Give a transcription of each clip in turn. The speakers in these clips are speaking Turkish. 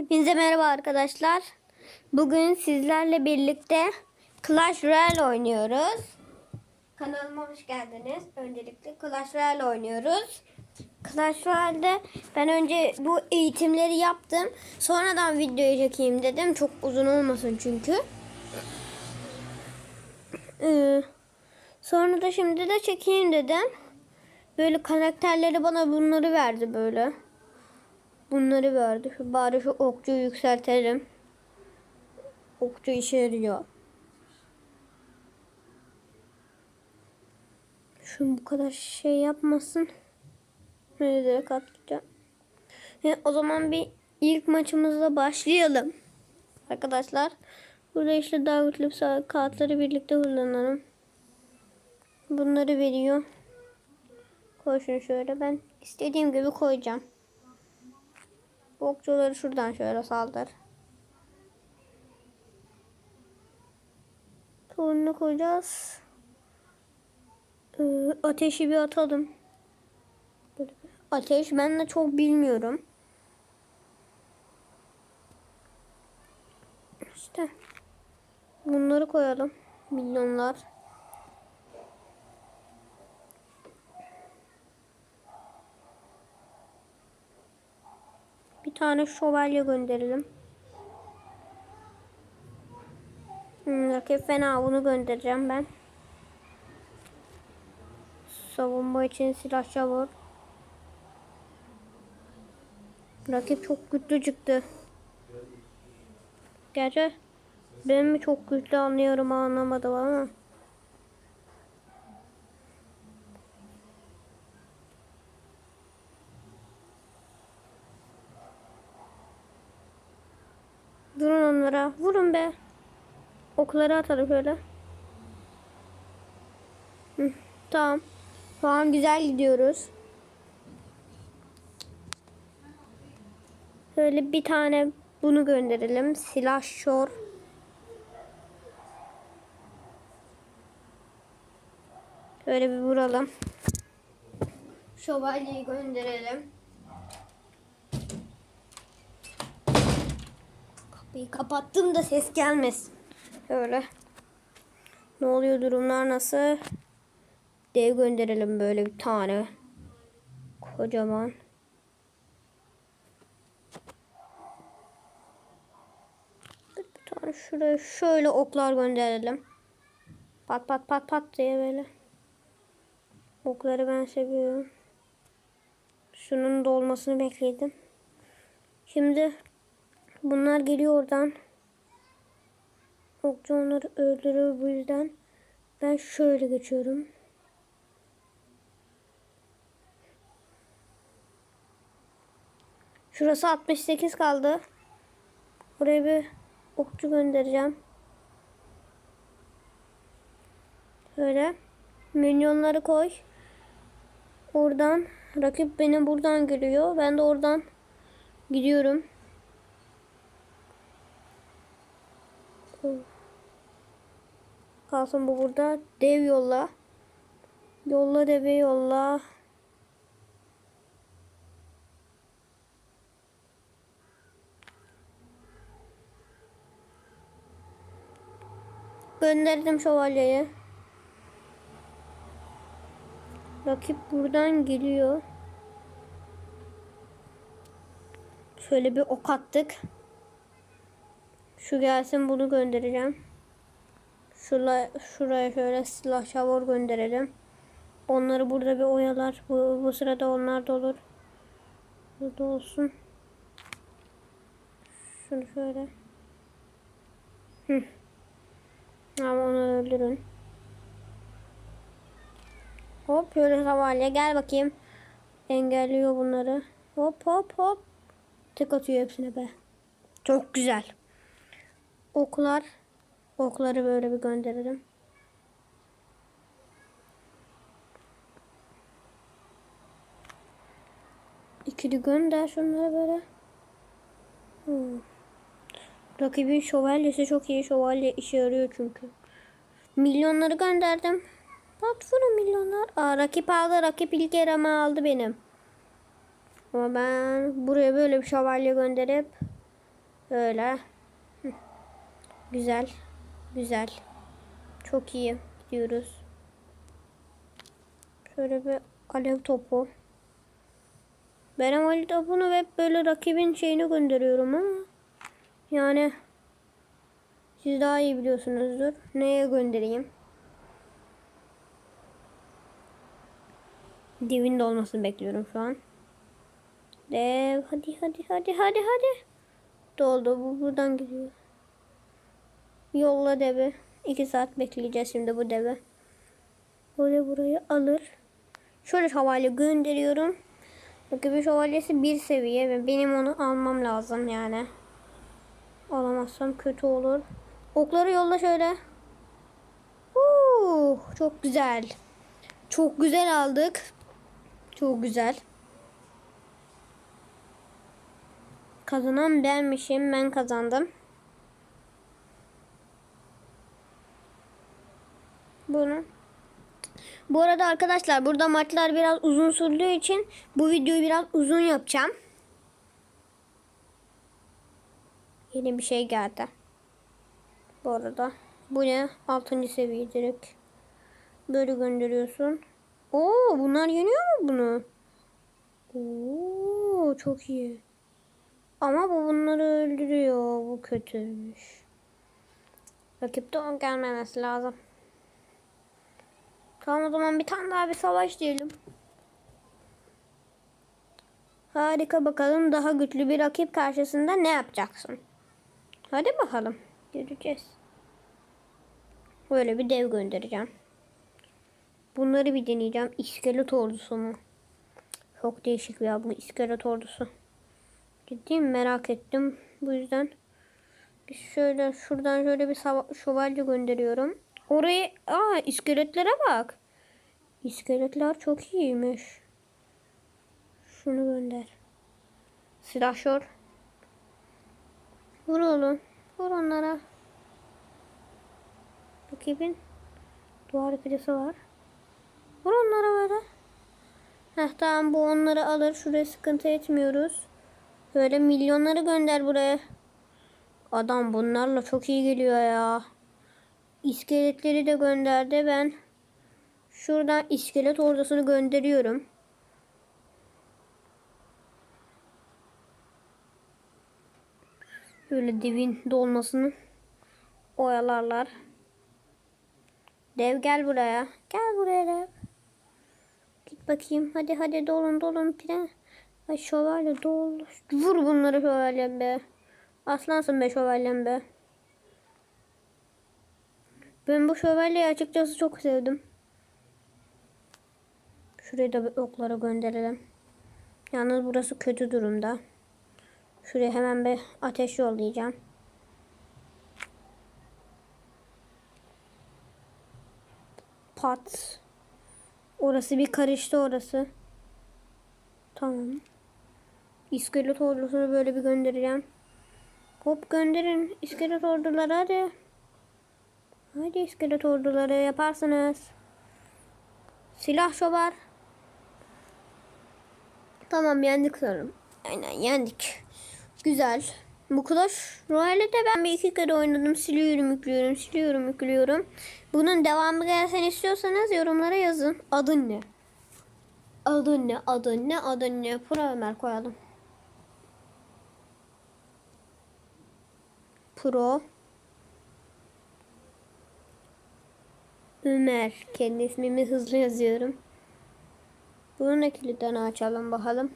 Hepinize merhaba arkadaşlar. Bugün sizlerle birlikte Clash Royale oynuyoruz. Kanalıma hoş geldiniz. Öncelikle Clash Royale oynuyoruz. Clash Royale'de ben önce bu eğitimleri yaptım. Sonradan videoyu çekeyim dedim. Çok uzun olmasın çünkü. Ee, sonra da şimdi de çekeyim dedim. Böyle karakterleri bana bunları verdi böyle. Bunları verdi. Şu bari şu okçuyu yükseltelim. Okçu işe yarıyor. Şu bu kadar şey yapmasın. Böyle direkt atlayacağım. E, o zaman bir ilk maçımızla başlayalım. Arkadaşlar. Burada işte güçlü kağıtları birlikte kullanalım. Bunları veriyor. Koy şunu şöyle. Ben istediğim gibi koyacağım. Bu şuradan şöyle saldır. Sonra koyacağız. Ee, ateşi bir atalım. Ateş ben de çok bilmiyorum. İşte bunları koyalım. Milyonlar. Bir tane şövalye gönderelim. Hmm, rakip fena bunu göndereceğim ben. Savunma için silah çabuk. Rakip çok güçlü çıktı. Gerçi ben mi çok güçlü anlıyorum anlamadım ama. Vurun onlara. Vurun be. Okları atalım şöyle. Hı, tamam. Şu an güzel gidiyoruz. Şöyle bir tane bunu gönderelim. Silah şor. Şöyle bir vuralım. Şövalyeyi gönderelim. Kapıyı kapattım da ses gelmesin. Şöyle. Ne oluyor durumlar nasıl? Dev gönderelim böyle bir tane. Kocaman. Bir tane şuraya şöyle oklar gönderelim. Pat pat pat pat diye böyle. Okları ben seviyorum. Şunun dolmasını bekledim. Şimdi bunlar geliyor oradan. Okçu onları öldürür bu yüzden. Ben şöyle geçiyorum. Şurası 68 kaldı. Buraya bir okçu göndereceğim. Şöyle. Milyonları koy. Oradan. Rakip beni buradan görüyor. Ben de oradan gidiyorum. Kalsın bu burada. Dev yolla. Yolla devi yolla. Gönderdim şövalyeyi. Rakip buradan geliyor. Şöyle bir ok attık. Şu gelsin bunu göndereceğim. Şuraya, şuraya şöyle silah şavur gönderelim. Onları burada bir oyalar. Bu, bu sırada onlar da olur. Burada olsun. Şunu şöyle. Hı. Ama onu öldürün. Hop şöyle havalye gel bakayım. Engelliyor bunları. Hop hop hop. Tek atıyor hepsine be. Çok güzel. Oklar. Okları böyle bir gönderelim. İkili gönder şunları böyle. Hmm. Rakibin şövalyesi çok iyi. Şövalye işe yarıyor çünkü. Milyonları gönderdim. Vurun milyonlar. Aa, rakip aldı. Rakip ilk yarama aldı benim. Ama ben buraya böyle bir şövalye gönderip Öyle. Güzel. Güzel. Çok iyi gidiyoruz. Şöyle bir alev topu. Ben alev topunu hep böyle rakibin şeyini gönderiyorum ama yani siz daha iyi biliyorsunuzdur. Neye göndereyim? Devin de bekliyorum şu an. Dev hadi hadi hadi hadi hadi. Doldu bu buradan gidiyor. Yolla devi. İki saat bekleyeceğiz şimdi bu devi. Böyle burayı alır. Şöyle şövalye gönderiyorum. Rakibi şövalyesi bir seviye ve benim onu almam lazım yani. Alamazsam kötü olur. Okları yolla şöyle. Uh, çok güzel. Çok güzel aldık. Çok güzel. Kazanan benmişim. Ben kazandım. Bunu. Bu arada arkadaşlar burada maçlar biraz uzun sürdüğü için bu videoyu biraz uzun yapacağım. Yeni bir şey geldi. Bu arada. Bu ne? 6. seviye direkt. Böyle gönderiyorsun. Oo bunlar yeniyor mu bunu? Oo çok iyi. Ama bu bunları öldürüyor. Bu kötüymüş. Rakipte on gelmemesi lazım. Tamam o zaman bir tane daha bir savaş diyelim. Harika bakalım daha güçlü bir rakip karşısında ne yapacaksın? Hadi bakalım. Göreceğiz. Böyle bir dev göndereceğim. Bunları bir deneyeceğim. İskelet ordusu mu? Çok değişik ya bu iskelet ordusu. Ciddiyim merak ettim. Bu yüzden şöyle şuradan şöyle bir şövalye gönderiyorum. Oraya aa iskeletlere bak. İskeletler çok iyiymiş. Şunu gönder. Silahşör. Vur oğlum. Vur onlara. Rakibin duvar kırısı var. Vur onlara böyle. Heh tamam bu onları alır. Şuraya sıkıntı etmiyoruz. Böyle milyonları gönder buraya. Adam bunlarla çok iyi geliyor ya. İskeletleri de gönderdi. Ben şuradan iskelet ordusunu gönderiyorum. Böyle devin dolmasını oyalarlar. Dev gel buraya. Gel buraya dev. Git bakayım. Hadi hadi dolun dolun. Pire. Ay şövalye dol. Vur bunları şövalyem be. Aslansın be şövalyem be. Ben bu şövalyeyi açıkçası çok sevdim. Şuraya da oklara gönderelim. Yalnız burası kötü durumda. Şuraya hemen bir ateş yollayacağım. Pat. Orası bir karıştı orası. Tamam. İskelet ordusunu böyle bir göndereceğim. Hop gönderin iskelet orduları hadi. Hadi iskelet orduları yaparsınız. Silah şobar. Tamam yendik sanırım. Aynen yendik. Güzel. Bu Clash Royale'de ben bir iki kere oynadım. Siliyorum, yüklüyorum, siliyorum, yüklüyorum. Bunun devamı gelsen istiyorsanız yorumlara yazın. Adın ne? Adın ne? Adın ne? Adın ne? Pro Ömer koyalım. Pro Ömer. Kendi ismimi hızlı yazıyorum. Da kilidini açalım bakalım.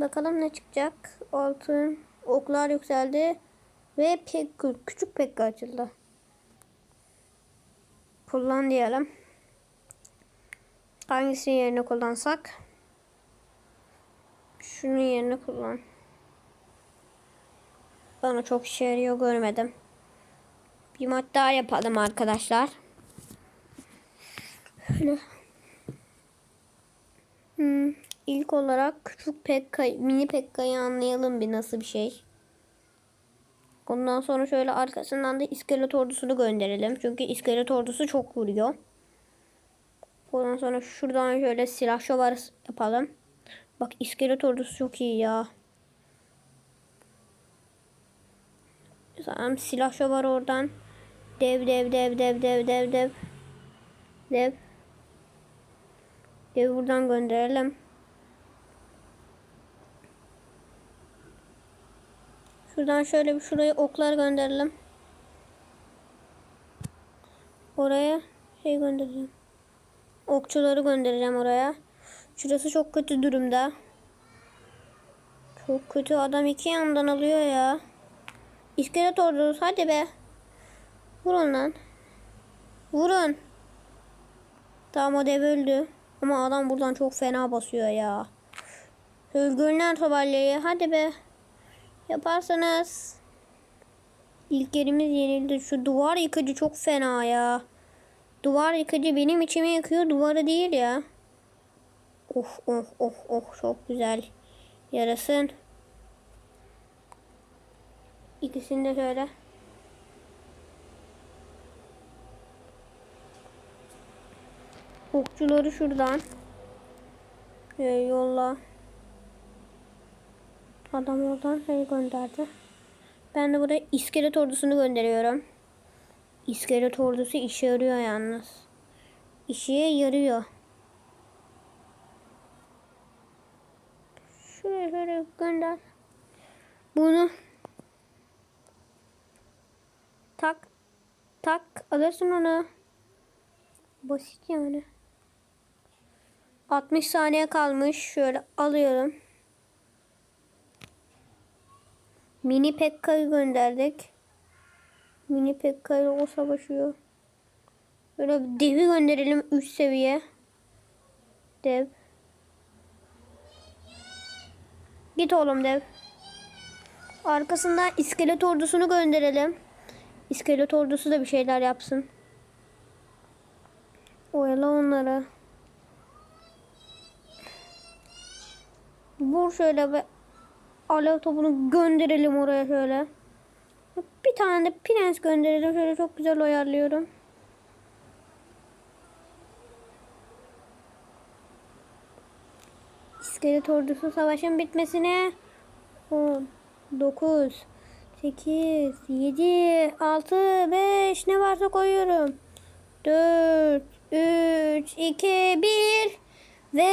Bakalım ne çıkacak. Altın oklar yükseldi. Ve pek küçük pek açıldı. Kullan diyelim. Hangisini yerine kullansak? Şunu yerine kullan. Bana çok işe yarıyor görmedim. Bir maç daha yapalım arkadaşlar. Şöyle. Hmm, ilk olarak küçük pekka, mini pekkayı anlayalım bir nasıl bir şey. Ondan sonra şöyle arkasından da iskelet ordusunu gönderelim. Çünkü iskelet ordusu çok vuruyor. Ondan sonra şuradan şöyle silah şovar yapalım. Bak iskelet ordusu çok iyi ya. Tamam silah şu var oradan. Dev dev dev dev dev dev dev. Dev. Dev buradan gönderelim. Şuradan şöyle bir şuraya oklar gönderelim. Oraya şey göndereceğim. Okçuları göndereceğim oraya. Şurası çok kötü durumda. Çok kötü adam iki yandan alıyor ya. İskelet ordusu hadi be. Vurun lan. Vurun. Tamam o dev öldü. Ama adam buradan çok fena basıyor ya. Özgürler tabalyayı hadi be. Yaparsanız. İlk yerimiz yenildi. Şu duvar yıkıcı çok fena ya. Duvar yıkıcı benim içimi yakıyor. Duvarı değil ya. Oh oh oh oh çok güzel. Yarasın. İkisini de şöyle. Okçuları şuradan. Ee, yolla. Adam oradan şey gönderdi. Ben de buraya iskelet ordusunu gönderiyorum. İskelet ordusu işe yarıyor yalnız. İşe yarıyor. Şuraya şöyle gönder. Bunu tak tak alırsın onu. Basit yani. 60 saniye kalmış. Şöyle alıyorum. Mini Pekka'yı gönderdik. Mini Pekka o savaşıyor. Böyle bir devi gönderelim 3 seviye. Dev. Git oğlum dev. Arkasından iskelet ordusunu gönderelim. İskelet ordusu da bir şeyler yapsın. Oyala onları. Vur şöyle ve alev topunu gönderelim oraya şöyle. Bir tane de prens gönderelim. Şöyle çok güzel ayarlıyorum. İskelet ordusu savaşın bitmesine 10, 9, 8, 7, 6, 5 ne varsa koyuyorum. 4, 3, 2, 1 ve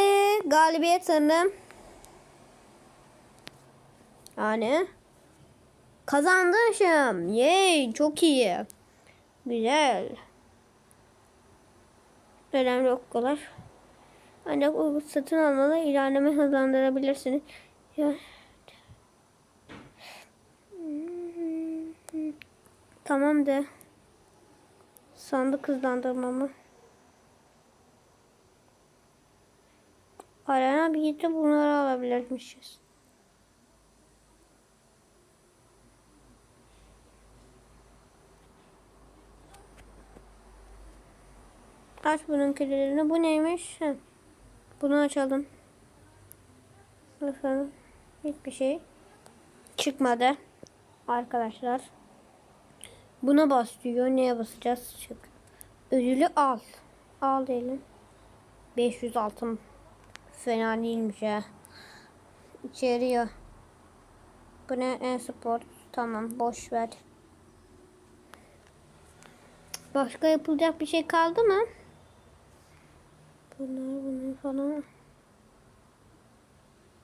galibiyet sanırım. Yani kazanmışım. Yay çok iyi. Güzel. Önemli oklar. Ancak satın almalı ilerleme hızlandırabilirsiniz. Ya. Tamam de. Sandık hızlandırmamı. Arena de bunları alabilirmişiz. Aç bunun kilidini. Bu neymiş? Heh. Bunu açalım. Bakalım. Hiçbir şey çıkmadı. Arkadaşlar. Buna bas diyor. Neye basacağız? Çık. Ödülü al. Al diyelim. 500 altın. Fena değilmiş ya. İçeriyor. Bu ne? E-spor. Tamam. Boş ver. Başka yapılacak bir şey kaldı mı? Bunlar bunlar falan.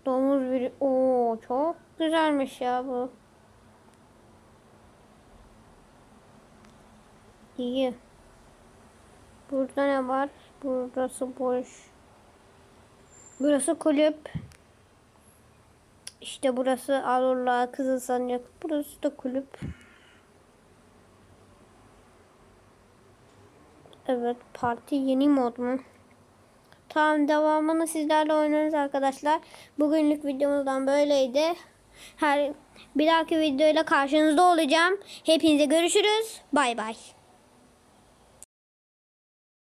Domuz bir o çok güzelmiş ya bu. İyi. Burada ne var? Burası boş. Burası kulüp. İşte burası Alurla Kızıl Sanyak. Burası da kulüp. Evet parti yeni mod mu? Tamam devamını sizlerle oynarız arkadaşlar. Bugünlük videomuzdan böyleydi. Her bir dahaki videoyla karşınızda olacağım. Hepinize görüşürüz. Bay bay.